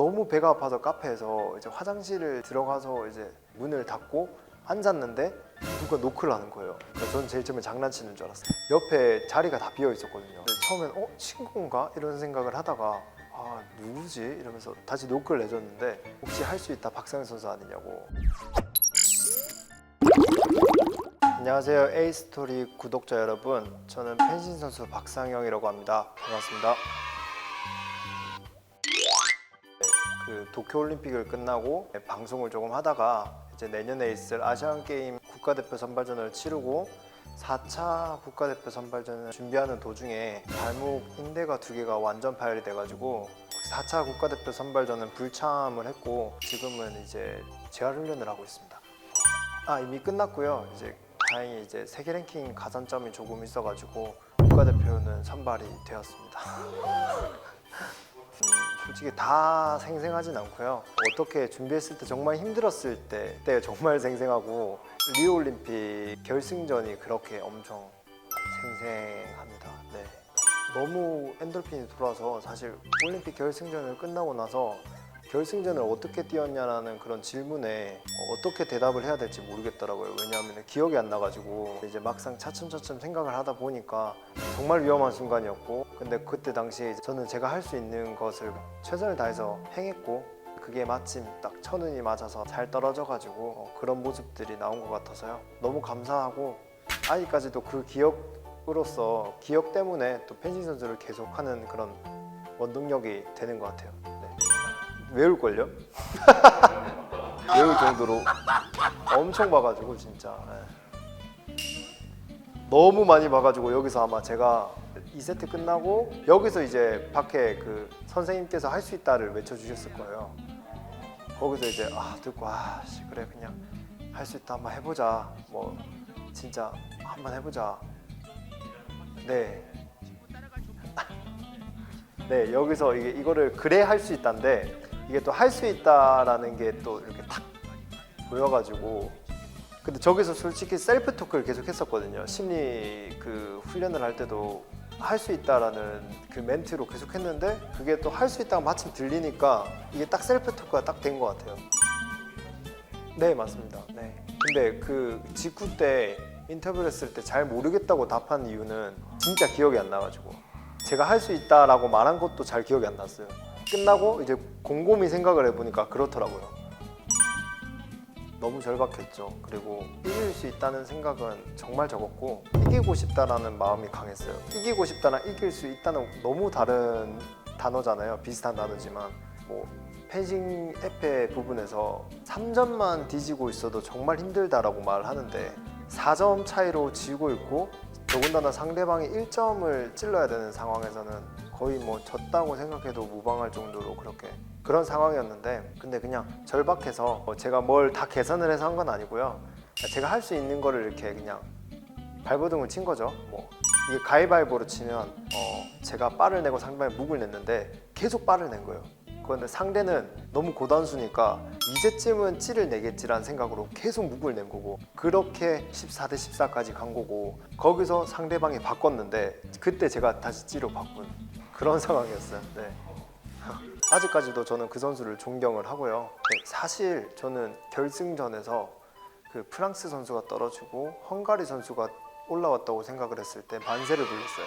너무 배가 아파서 카페에서 이제 화장실을 들어가서 이제 문을 닫고 앉았는데 누가 노크를 하는 거예요. 그래서 저는 제일 처음에 장난치는 줄 알았어요. 옆에 자리가 다 비어 있었거든요. 처음엔 어 친구인가 이런 생각을 하다가 아 누구지 이러면서 다시 노크를 내줬는데 혹시 할 수 있다 박상현 선수 아니냐고. 안녕하세요 에이스토리 구독자 여러분 저는 펜싱 선수 박상영이라고 합니다 반갑습니다 도쿄올림픽을 끝나고 네, 방송을 조금 하다가 이제 내년에 있을 아시안게임 국가대표 선발전을 치르고 4차 국가대표 선발전을 준비하는 도중에 발목 인대가 두 개가 완전 파열이 돼가지고 4차 국가대표 선발전은 불참을 했고 지금은 이제 재활 훈련을 하고 있습니다 아 이미 끝났고요. 이제 다행히 이제 세계 랭킹 가산점이 조금 있어가지고 국가대표는 선발이 되었습니다. 음, 솔직히 다 생생하진 않고요. 어떻게 준비했을 때 정말 힘들었을 때, 그때 정말 생생하고 리오 올림픽 결승전이 그렇게 엄청 생생합니다. 네. 너무 엔돌핀이 돌아서 사실 올림픽 결승전을 끝나고 나서 결승전을 어떻게 뛰었냐라는 그런 질문에 어떻게 대답을 해야 될지 모르겠더라고요. 왜냐하면 기억이 안 나가지고 이제 막상 차츰차츰 생각을 하다 보니까 정말 위험한 순간이었고 근데 그때 당시에 저는 제가 할 수 있는 것을 최선을 다해서 행했고 그게 마침 딱 천운이 맞아서 잘 떨어져가지고 어, 그런 모습들이 나온 것 같아서요. 너무 감사하고 아직까지도 그 기억으로서 기억 때문에 또 펜싱 선수를 계속하는 그런 원동력이 되는 것 같아요. 네. 외울걸요? 외울 정도로 엄청 봐가지고 진짜 예. 너무 많이 봐가지고 여기서 아마 제가 2세트 끝나고 여기서 이제 밖에 그 선생님께서 할 수 있다를 외쳐주셨을 거예요 거기서 이제 아 듣고 아 씨, 그래 그냥 할 수 있다 한번 해보자 뭐 진짜 한번 해보자 네 네 여기서 이게 이거를 그래 할 수 있다인데 이게 또 할 수 있다라는 게 또 이렇게 탁 보여가지고. 근데 저기서 솔직히 셀프 토크를 계속 했었거든요. 심리 그 훈련을 할 때도 할 수 있다라는 그 멘트로 계속 했는데 그게 또 할 수 있다가 마침 들리니까 이게 딱 셀프 토크가 딱 된 것 같아요. 네 맞습니다. 네. 근데 그 직후 때 인터뷰를 했을 때 잘 모르겠다고 답한 이유는 진짜 기억이 안 나가지고 제가 할 수 있다라고 말한 것도 잘 기억이 안 났어요. 끝나고 이제 곰곰이 생각을 해보니까 그렇더라고요. 너무 절박했죠. 그리고 이길 수 있다는 생각은 정말 적었고 이기고 싶다라는 마음이 강했어요. 이기고 싶다나 이길 수 있다는 너무 다른 단어잖아요. 비슷한 단어지만 뭐 펜싱 에페 부분에서 3점만 뒤지고 있어도 정말 힘들다라고 말하는데 4점 차이로 지고 있고 더군다나 상대방이 1점을 찔러야 되는 상황에서는 거의 뭐 졌다고 생각해도 무방할 정도로 그렇게 그런 상황이었는데 근데 그냥 절박해서 뭐 제가 뭘 다 계산을 해서 한 건 아니고요. 제가 할 수 있는 거를 이렇게 그냥 발버둥을 친 거죠. 뭐 이게 가위바위보로 치면 어 제가 빠를 내고 상대방이 묵을 냈는데 계속 빠를 낸 거예요. 그런데 상대는 너무 고단수니까 이제쯤은 찌를 내겠지라는 생각으로 계속 묵을 낸 거고 그렇게 14대 14까지 간 거고 거기서 상대방이 바꿨는데 그때 제가 다시 찌로 바꾼 그런 상황이었어요. 네. 아직까지도 저는 그 선수를 존경을 하고요. 네, 사실 저는 결승전에서 그 프랑스 선수가 떨어지고 헝가리 선수가 올라왔다고 생각을 했을 때 만세를 불렀어요.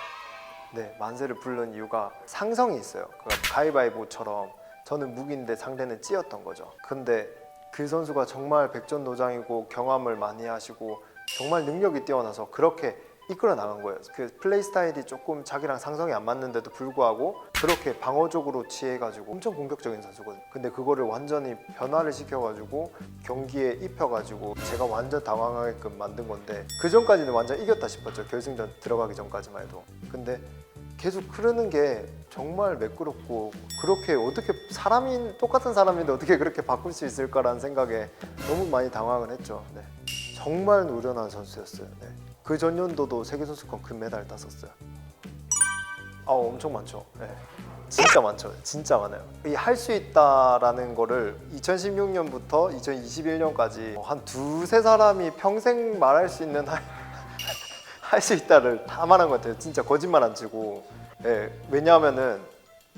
네, 만세를 부른 이유가 상성이 있어요. 그러니까 가위바위보처럼 저는 무기인데 상대는 찌였던 거죠. 근데 그 선수가 정말 백전노장이고 경험을 많이 하시고 정말 능력이 뛰어나서 그렇게 이끌어 나간 거예요. 그 플레이 스타일이 조금 자기랑 상성이 안 맞는데도 불구하고 그렇게 방어적으로 취해가지고 엄청 공격적인 선수거든요. 근데 그거를 완전히 변화를 시켜가지고 경기에 입혀가지고 제가 완전 당황하게끔 만든 건데 그 전까지는 완전 이겼다 싶었죠. 결승전 들어가기 전까지만 해도. 근데 계속 흐르는 게 정말 매끄럽고 그렇게 어떻게 사람이 똑같은 사람인데 어떻게 그렇게 바꿀 수 있을까라는 생각에 너무 많이 당황을 했죠. 네. 정말 노련한 선수였어요. 네. 그 전년도도 세계 선수권 금메달 땄었어요. 아 엄청 많죠. 네. 진짜 많죠. 진짜 많아요. 이 할 수 있다라는 거를 2016년부터 2021년까지 한 두세 사람이 평생 말할 수 있는 할 수 있다를 다 말한 것 같아요. 진짜 거짓말 안 치고. 예, 왜냐하면은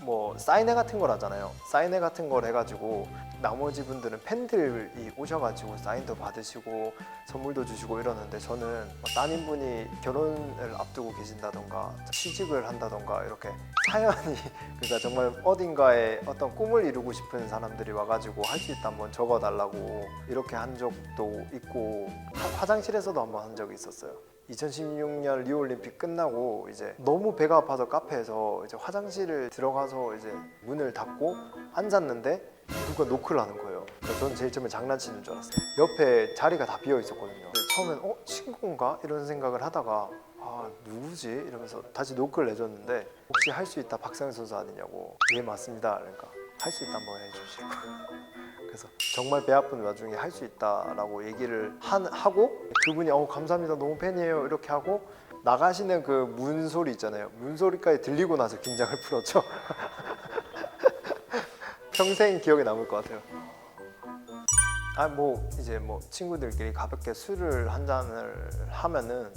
뭐 사인회 같은 걸 하잖아요. 사인회 같은 걸 해가지고 나머지 분들은 팬들이 오셔가지고 사인도 받으시고 선물도 주시고 이러는데 저는 뭐 따님분이 결혼을 앞두고 계신다던가 취직을 한다던가 이렇게 사연이 그러니까 정말 어딘가에 어떤 꿈을 이루고 싶은 사람들이 와가지고 할 수 있다 한번 적어달라고 이렇게 한 적도 있고 화- 화장실에서도 한번 한 적이 있었어요. 2016년 리오 올림픽 끝나고 이제 너무 배가 아파서 카페에서 이제 화장실을 들어가서 이제 문을 닫고 앉았는데 누가 노크를 하는 거예요. 그래서 저는 제일 처음에 장난치는 줄 알았어요. 옆에 자리가 다 비어 있었거든요. 처음엔 어 친구인가 이런 생각을 하다가 아 누구지 이러면서 다시 노크를 내줬는데 혹시 할 수 있다 박상현 선수 아니냐고 예 맞습니다. 그러니까 할 수 있다 한번 해주시고 그래서 정말 배 아픈 와중에 할 수 있다라고 얘기를 한, 하고 그분이 어 감사합니다. 너무 팬이에요. 이렇게 하고 나가시는 그 문 소리 있잖아요. 문 소리까지 들리고 나서 긴장을 풀었죠. 평생 기억에 남을 것 같아요. 아 뭐 이제 뭐 친구들끼리 가볍게 술을 한 잔을 하면은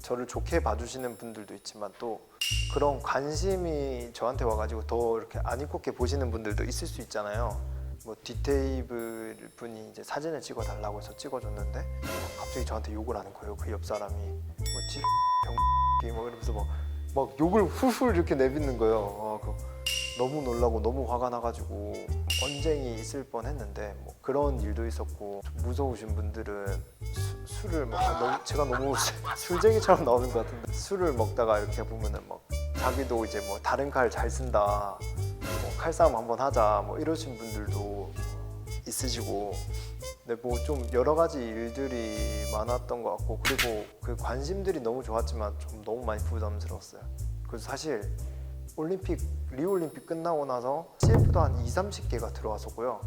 저를 좋게 봐주시는 분들도 있지만 또 그런 관심이 저한테 와가지고 더 이렇게 안 입고 보시는 분들도 있을 수 있잖아요. 뭐 뒷테이블 분이 이제 사진을 찍어 달라고 해서 찍어줬는데 갑자기 저한테 욕을 하는 거예요. 그 옆 사람이 뭐 찌병 뭐 이러면서 막, 막 욕을 훌훌 이렇게 내뱉는 거예요. 어, 그 너무 놀라고 너무 화가 나가지고 언쟁이 있을 뻔했는데 뭐 그런 일도 있었고 좀 무서우신 분들은 수- 술을 막 아, 너무 제가 너무 술쟁이처럼 나오는 것 같은데 술을 먹다가 이렇게 보면은 막 자기도 이제 뭐 다른 칼 잘 쓴다 뭐 칼싸움 한번 하자 뭐 이러신 분들도 있으시고 근데 뭐 좀 여러 가지 일들이 많았던 것 같고 그리고 그 관심들이 너무 좋았지만 좀 너무 많이 부담스러웠어요 그래서 사실 올림픽 리우 올림픽 끝나고 나서 CF도 한 2, 30개가 들어왔었고요.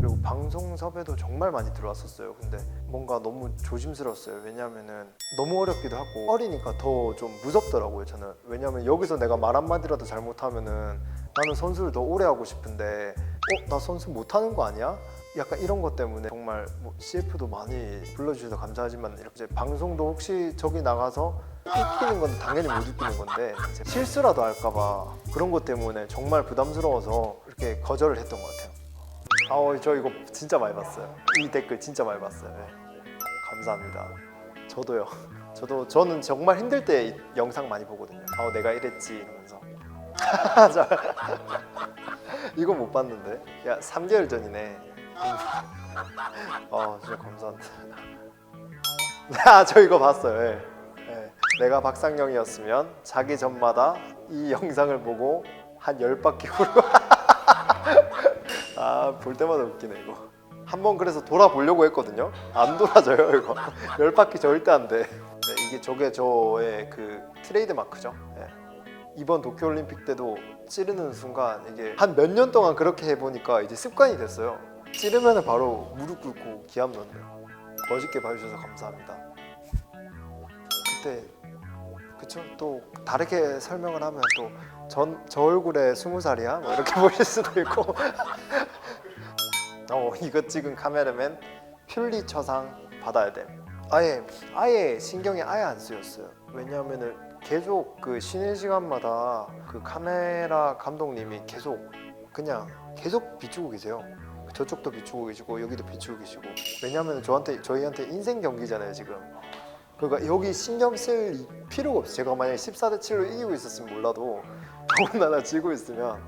그리고 방송 섭외도 정말 많이 들어왔었어요. 근데 뭔가 너무 조심스러웠어요. 왜냐면은 너무 어렵기도 하고 어리니까 더 좀 무섭더라고요. 저는 왜냐면 여기서 내가 말 한마디라도 잘못하면은 나는 선수를 더 오래 하고 싶은데 어 나 선수 못하는 거 아니야? 약간 이런 것 때문에 정말 뭐 CF도 많이 불러주셔서 감사하지만 이렇게 방송도 혹시 저기 나가서 웃기는 건 당연히 못 웃기는 건데 실수라도 할까봐 그런 것 때문에 정말 부담스러워서 이렇게 거절을 했던 것 같아요. 아우 저 이거 진짜 많이 봤어요. 이 댓글 진짜 많이 봤어요. 네. 감사합니다. 저도요. 저도 저는 정말 힘들 때이 영상 많이 보거든요. 아우 내가 이랬지 이러면서. 자, 이거 못 봤는데. 야 3개월 전이네. 아 진짜 감사합니다. 아저 이거 봤어요. 예. 예. 내가 박상영이었으면 자기 전마다 이 영상을 보고 한 열 바퀴 후로 아볼 때마다 웃기네 이거. 한번 그래서 돌아보려고 했거든요. 안 돌아져요 이거. 열 바퀴 절대 안 돼. 네, 이게 저게 저의 그 트레이드 마크죠. 예. 이번 도쿄 올림픽 때도 찌르는 순간 이게 한 몇 년 동안 그렇게 해보니까 이제 습관이 됐어요. 찌르면 바로 무릎 꿇고 기합 넣는. 멋있게 봐주셔서 감사합니다. 그때 그쵸? 또 다르게 설명을 하면 또 전 저 얼굴에 스무 살이야? 뭐 이렇게 보실 수도 있고. 어 이거 찍은 카메라맨 퓰리처상 받아야 돼. 아예 아예 신경이 아예 안 쓰였어요. 왜냐하면은 계속 그 쉬는 시간마다 그 카메라 감독님이 계속 그냥 계속 비추고 계세요 저쪽도 비추고 계시고 여기도 비추고 계시고. 왜냐하면 저한테 저희한테 인생 경기잖아요 지금. 그러니까 여기 신경 쓸 필요가 없어요. 제가 만약에 14대 7로 이기고 있었으면 몰라도 더군다나 지고 있으면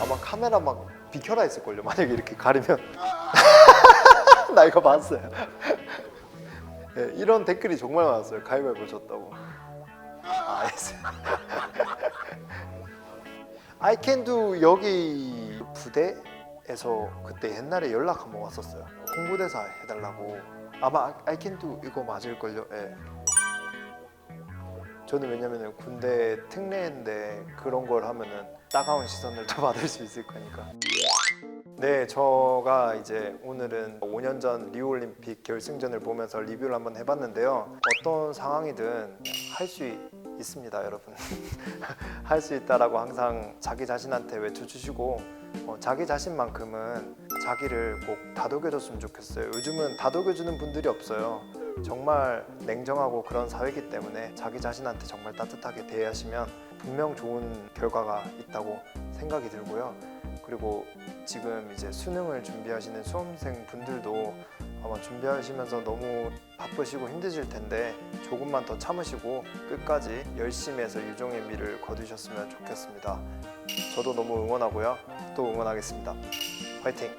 아마 카메라 막 비켜라 했을걸요. 만약에 이렇게 가리면. 나 이거 봤어요. 네, 이런 댓글이 정말 많았어요. 가위바위보 졌다고. 아 I can do 여기 부대 에서 그때 옛날에 연락 한 번 왔었어요 홍보대사 해달라고 아마 I can do 이거 맞을걸요 예. 저는 왜냐면은 군대 특례인데 그런 걸 하면은 따가운 시선을 더 받을 수 있을 거니까 네, 저가 이제 오늘은 5년 전 리우올림픽 결승전을 보면서 리뷰를 한번 해봤는데요. 어떤 상황이든 할 수 있습니다, 여러분. 할 수 있다라고 항상 자기 자신한테 외쳐주시고 어, 자기 자신만큼은 자기를 꼭 다독여줬으면 좋겠어요. 요즘은 다독여주는 분들이 없어요. 정말 냉정하고 그런 사회이기 때문에 자기 자신한테 정말 따뜻하게 대하시면 분명 좋은 결과가 있다고 생각이 들고요. 그리고 지금 이제 수능을 준비하시는 수험생 분들도 아마 준비하시면서 너무 바쁘시고 힘드실 텐데 조금만 더 참으시고 끝까지 열심히 해서 유종의 미를 거두셨으면 좋겠습니다. 저도 너무 응원하고요. 또 응원하겠습니다. 화이팅!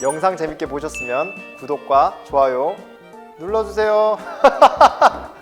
영상 재밌게 보셨으면 구독과 좋아요 눌러주세요.